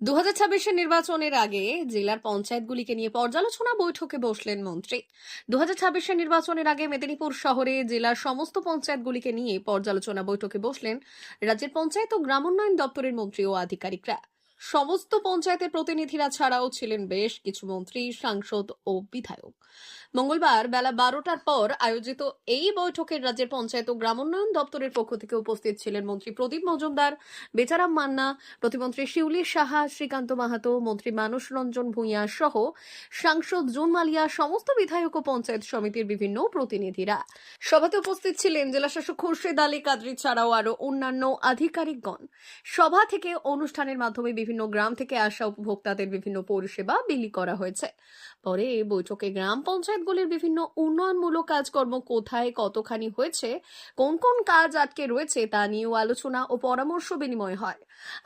দু হাজার নির্বাচনের আগে জেলার পঞ্চায়েতগুলিকে নিয়ে পর্যালোচনা বৈঠকে বসলেন মন্ত্রী। দু হাজার নির্বাচনের আগে মেদিনীপুর শহরে জেলার সমস্ত পঞ্চায়েতগুলিকে নিয়ে পর্যালোচনা বৈঠকে বসলেন রাজ্যের পঞ্চায়েত ও গ্রামোন্নয়ন দপ্তরের মন্ত্রী ও আধিকারিকরা। সমস্ত পঞ্চায়েতের প্রতিনিধিরা ছাড়াও ছিলেন বেশ কিছু মন্ত্রী, সাংসদ ও বিধায়ক। মঙ্গলবার বেলা বারোটার পর আয়োজিত এই বৈঠকে রাজ্যের পঞ্চায়েত ও গ্রামোন্নয়ন দপ্তরের পক্ষ থেকে উপস্থিত ছিলেন মন্ত্রী প্রদীপ মজুমদার, বেচারাম মান্না, প্রতিমন্ত্রী শিউলি সাহা, শ্রীকান্ত মাহাতো, মন্ত্রী মানস রঞ্জন ভূঁইয়া সহ সাংসদ জুন মালিয়া, সমস্ত বিধায়ক ও পঞ্চায়েত সমিতির বিভিন্ন প্রতিনিধিরা। সভাতে উপস্থিত ছিলেন জেলাশাসক খুরশেদ আলী কাদরি ছাড়াও আরও অন্যান্য আধিকারিকগণ। সভা থেকে অনুষ্ঠানের মাধ্যমে বিভিন্ন গ্রাম থেকে আসা উপভোক্তাদের বিভিন্ন পরিষেবা বিলি করা হয়েছে। পরে এই বৈঠকে গ্রাম পঞ্চায়েতগুলির বিভিন্ন উন্নয়নমূলক কাজকর্ম কোথায়, কতখানি হয়েছে, কোন কোন কাজ আটকে রয়েছে তা নিয়েও আলোচনা ও পরামর্শ বিনিময় হয়।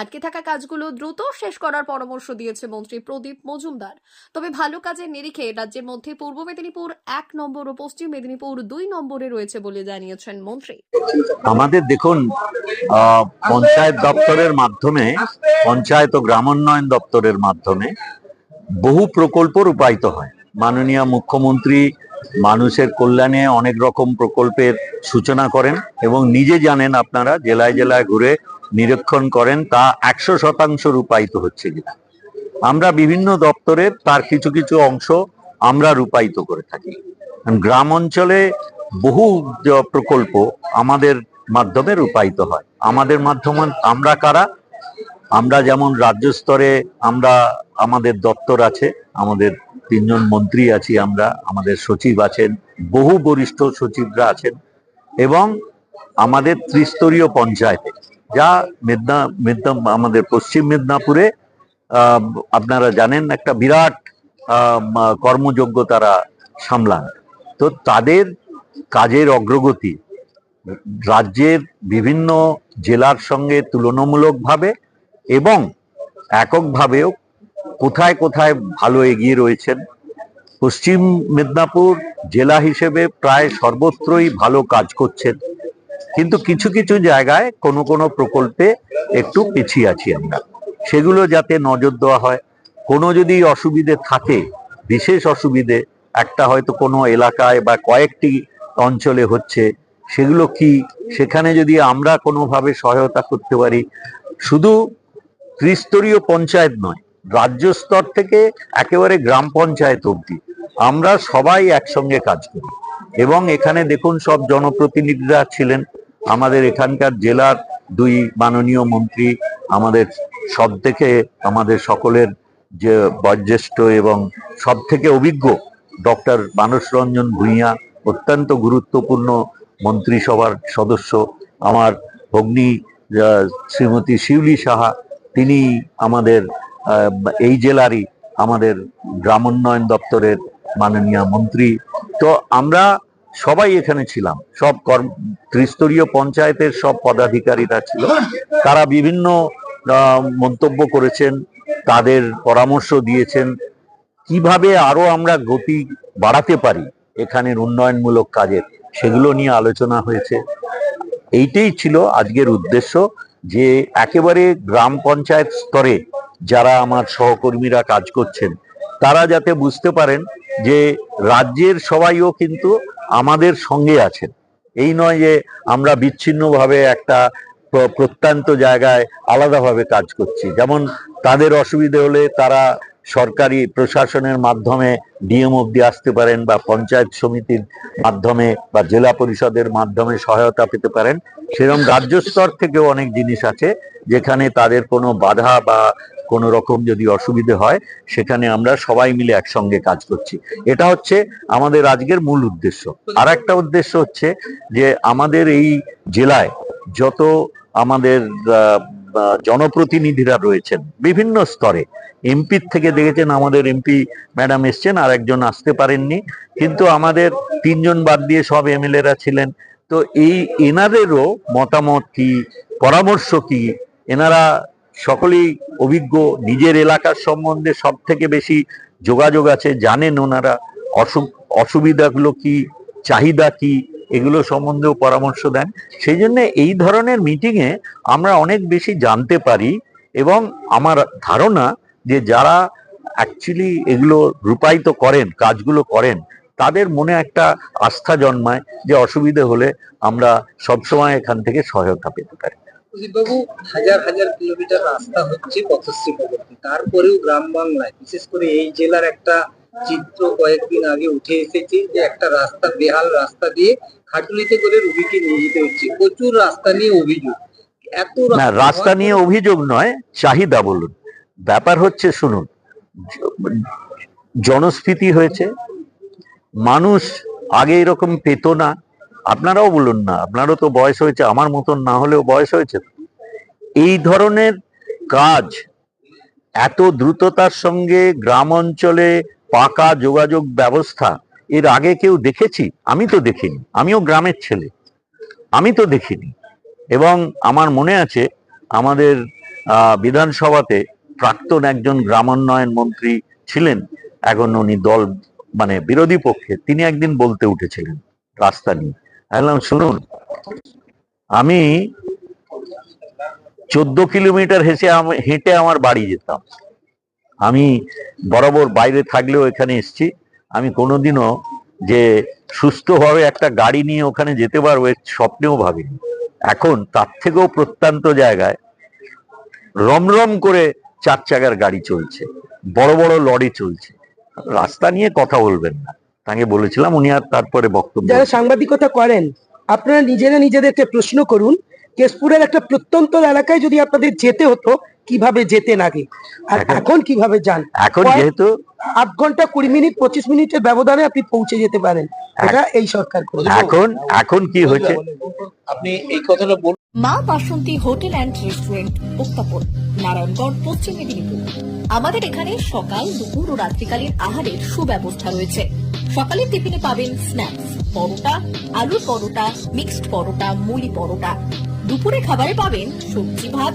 আটকে থাকা কাজগুলো দ্রুত শেষ করার পরামর্শ দিয়েছে মন্ত্রী প্রদীপ মজুমদার। তবে ভালো কাজের নিরিখে রাজ্যের মধ্যে পূর্ব মেদিনীপুর এক নম্বর ও পশ্চিম মেদিনীপুর দুই নম্বরে রয়েছে বলে জানিয়েছেন মন্ত্রী। আমাদের দেখুন পঞ্চায়েত দপ্তরের মাধ্যমে পঞ্চায়েত ও গ্রামোন্নয়ন দপ্তরের মাধ্যমে বহু প্রকল্প রূপায়িত হয়। মাননীয় মুখ্যমন্ত্রী মানুষের কল্যাণে অনেক রকম প্রকল্পের সূচনা করেন এবং নিজে জানেন আপনারা জেলায় জেলায় ঘুরে নিরীক্ষণ করেন, তা একশো শতাংশ রূপায়িত হচ্ছে কিনা। আমরা বিভিন্ন দপ্তরের তার কিছু কিছু অংশ আমরা রূপায়িত করে থাকি। গ্রাম অঞ্চলে বহু প্রকল্প আমাদের মাধ্যমে রূপায়িত হয়। আমাদের মাধ্যমে আমরা কারা? আমরা যেমন রাজ্য স্তরে আমরা, আমাদের দপ্তর আছে, আমাদের তিনজন মন্ত্রী আছি আমরা, আমাদের সচিব আছেন, বহু বরিষ্ঠ সচিবরা আছেন, এবং আমাদের ত্রিস্তরীয় পঞ্চায়েতে, যা মেদনা মেদনা, আমাদের পশ্চিম মেদিনীপুরে আপনারা জানেন একটা বিরাট কর্মযোগ্য তারা সামলান। তো তাদের কাজের অগ্রগতি, রাজ্যের বিভিন্ন জেলার সঙ্গে তুলনামূলকভাবে এবং এককভাবেও কোথায় কোথায় ভালো এগিয়ে রয়েছেন, পশ্চিম মেদিনীপুর জেলা হিসেবে প্রায় সর্বত্রই ভালো কাজ করছেন, কিন্তু কিছু কিছু জায়গায় কোনো কোনো প্রকল্পে একটু পিছিয়ে আছি আমরা। সেগুলো যাতে নজর দেওয়া হয়, কোনো যদি অসুবিধে থাকে, বিশেষ অসুবিধে, একটা হয়তো কোনো এলাকায় বা কয়েকটি অঞ্চলে হচ্ছে, সেগুলো কি, সেখানে যদি আমরা কোনোভাবে সহায়তা করতে পারি, শুধু ত্রিস্তরীয় পঞ্চায়েত নয় রাজ্য স্তর থেকে একেবারে গ্রাম পঞ্চায়েত অবধি। আমরা সবাই একসঙ্গে কাজ করি। এবং এখানে দেখুন, সব জনপ্রতিনিধিরা ছিলেন। আমাদের এখানকার জেলার দুই মাননীয় মন্ত্রী, আমাদের সব থেকে, আমাদের সকলের যে বয়োজ্যেষ্ঠ এবং সব থেকে অভিজ্ঞ ডক্টর মানস রঞ্জন ভূঁইয়া, অত্যন্ত গুরুত্বপূর্ণ মন্ত্রিসভার সদস্য, আমার ভগ্নী শ্রীমতী শিউলি সাহা তিনি আমাদের এই জেলারই আমাদের গ্রামোন্নয়ন দপ্তরের মাননীয় মন্ত্রী। তো আমরা সবাই এখানে ছিলাম। সব কর্ম, ত্রিস্তরীয় পঞ্চায়েতের সব পদাধিকারীরা ছিল। তারা বিভিন্ন মন্তব্য করেছেন, তাদের পরামর্শ দিয়েছেন। কীভাবে আরও আমরা গতি বাড়াতে পারি এখানের উন্নয়নমূলক কাজের, সেগুলো নিয়ে আলোচনা হয়েছে। এইটাই ছিল আজকের উদ্দেশ্য। যে একেবারে গ্রাম পঞ্চায়েত স্তরে যারা আমার সহকর্মীরা কাজ করছেন, তারা যাতে বুঝতে পারেন যে রাজ্যের সবাইও কিন্তু আমাদের সঙ্গে আছেন। এই নয় যে আমরা বিচ্ছিন্নভাবে একটা প্র- প্রত্যন্ত জায়গায় আলাদাভাবে কাজ করছি। যেমন তাদের অসুবিধে হলে তারা সরকারি প্রশাসনের মাধ্যমে ডিএম অব্দি আসতে পারেন বা পঞ্চায়েত সমিতির মাধ্যমে বা জেলা পরিষদের মাধ্যমে সহায়তা পেতে পারেন। সেরকম রাজ্য স্তর থেকেও অনেক জিনিস আছে, যেখানে তাদের কোনো বাধা বা কোনো রকম যদি অসুবিধে হয়, সেখানে আমরা সবাই মিলে একসঙ্গে কাজ করছি। এটা হচ্ছে আমাদের আজকের মূল উদ্দেশ্য। আর একটা উদ্দেশ্য হচ্ছে যে আমাদের এই জেলায় যত আমাদের জনপ্রতিনিধিরা রয়েছেন বিভিন্ন স্তরে। এমপির থেকে দেখেছেন আমাদের এমপি ম্যাডাম এসছেন, আর একজন আসতে পারেননি। কিন্তু আমাদের তিনজন বাদ দিয়ে সব এমএলএরা ছিলেন। তো এই এনাদেরও মতামত কি, পরামর্শ কি? এনারা সকলেই অভিজ্ঞ, নিজের এলাকার সম্বন্ধে সব থেকে বেশি যোগাযোগ আছে, জানেন ওনারা। অসুবিধাগুলো কি, চাহিদা কি এগুলো সম্বন্ধেও পরামর্শ দেন। সেই জন্য এই ধরনের মিটিংয়ে আমরা অনেক বেশি জানতে পারি এবং আমার ধারণা যে যারা অ্যাকচুয়ালি এগুলো রূপায়িত করেন, কাজগুলো করেন, তাদের মনে একটা আস্থা জন্মায় যে অসুবিধে হলে আমরা সবসময় এখান থেকে সহায়তা পেতে পারি। বাবু হাজার হাজার কিলোমিটার রাস্তা হচ্ছে পথশ্রী তারপরেও গ্রাম বাংলায়, বিশেষ করে এই জেলার একটা চিত্র কয়েকদিন আগে উঠে এসেছে যে একটা রাস্তা বেহাল রাস্তা দিয়ে খাটুলিতে করে রুগীকে নিয়ে যেতে হচ্ছে। প্রচুর রাস্তা নিয়ে অভিযোগ। এত না রাস্তা নিয়ে অভিযোগ নয় চাহিদা বলুন। ব্যাপার হচ্ছে শুনুন জনস্ফীতি হয়েছে মানুষ আগে এরকম পেত না। আপনারাও বলুন না আপনারও তো বয়স হয়েছে আমার মতন না হলেও বয়স হয়েছে। এই ধরনের কাজ এত দ্রুততার সঙ্গে গ্রাম অঞ্চলে পাকা যোগাযোগ ব্যবস্থা এর আগে কেউ দেখেছি? আমি তো দেখিনি। আমিও গ্রামের ছেলে। আমি তো দেখিনি। এবং আমার মনে আছে, আমাদের বিধানসভাতে প্রাক্তন একজন গ্রামোন্নয়ন মন্ত্রী ছিলেন। এখন উনি দল মানে বিরোধী পক্ষে। তিনি একদিন বলতে উঠেছিলেন রাস্তা নিয়ে। বললাম, শুনুন, আমি চোদ্দ কিলোমিটার হেসে হেঁটে আমার বাড়ি যেতাম। আমি বরাবর বাইরে থাকলেও এখানে এসছি। আমি কোনোদিনও যে সুস্থভাবে একটা গাড়ি নিয়ে ওখানে যেতে পারব স্বপ্নেও ভাবিনি। এখন তার থেকেও প্রত্যন্ত জায়গায় রমরম করে চার চাকার গাড়ি চলছে, বড় বড় লরি চলছে। রাস্তা নিয়ে কথা বলবেন না। তাকে বলেছিলাম উনি আর তারপরে বক্তব্য যারা সাংবাদিকতা করেন, আপনারা নিজেরা নিজেদেরকে প্রশ্ন করুন। কেশপুরের একটা প্রত্যন্ত এলাকায় যদি আপনাদের যেতে হতো কীভাবে যেতেন আগে আর এখন- কীভাবে যান? এখন যেহেতু আধ ঘণ্টা কুড়ি মিনিট পঁচিশ মিনিটের ব্যবধানে আপনি পৌঁছে যেতে পারেন। এটা এই সরকার করে এখন এখন কি হয়েছে? আপনি এই কথাটা বলুন। Maa Basanti hotel and restaurant উত্তাপন Narayangarh Paschim Medinipur. আমাদের এখানে সকাল দুপুর ও রাত্রিকালীন আহারের সুব্যবস্থা রয়েছে। সকালের টিফিনে পাবেন স্ন্যাক্স পরোটা আলুর পরোটা মিক্সড পরোটা মুলি পরোটা। দুপুরে খাবারে পাবেন সবজি ভাত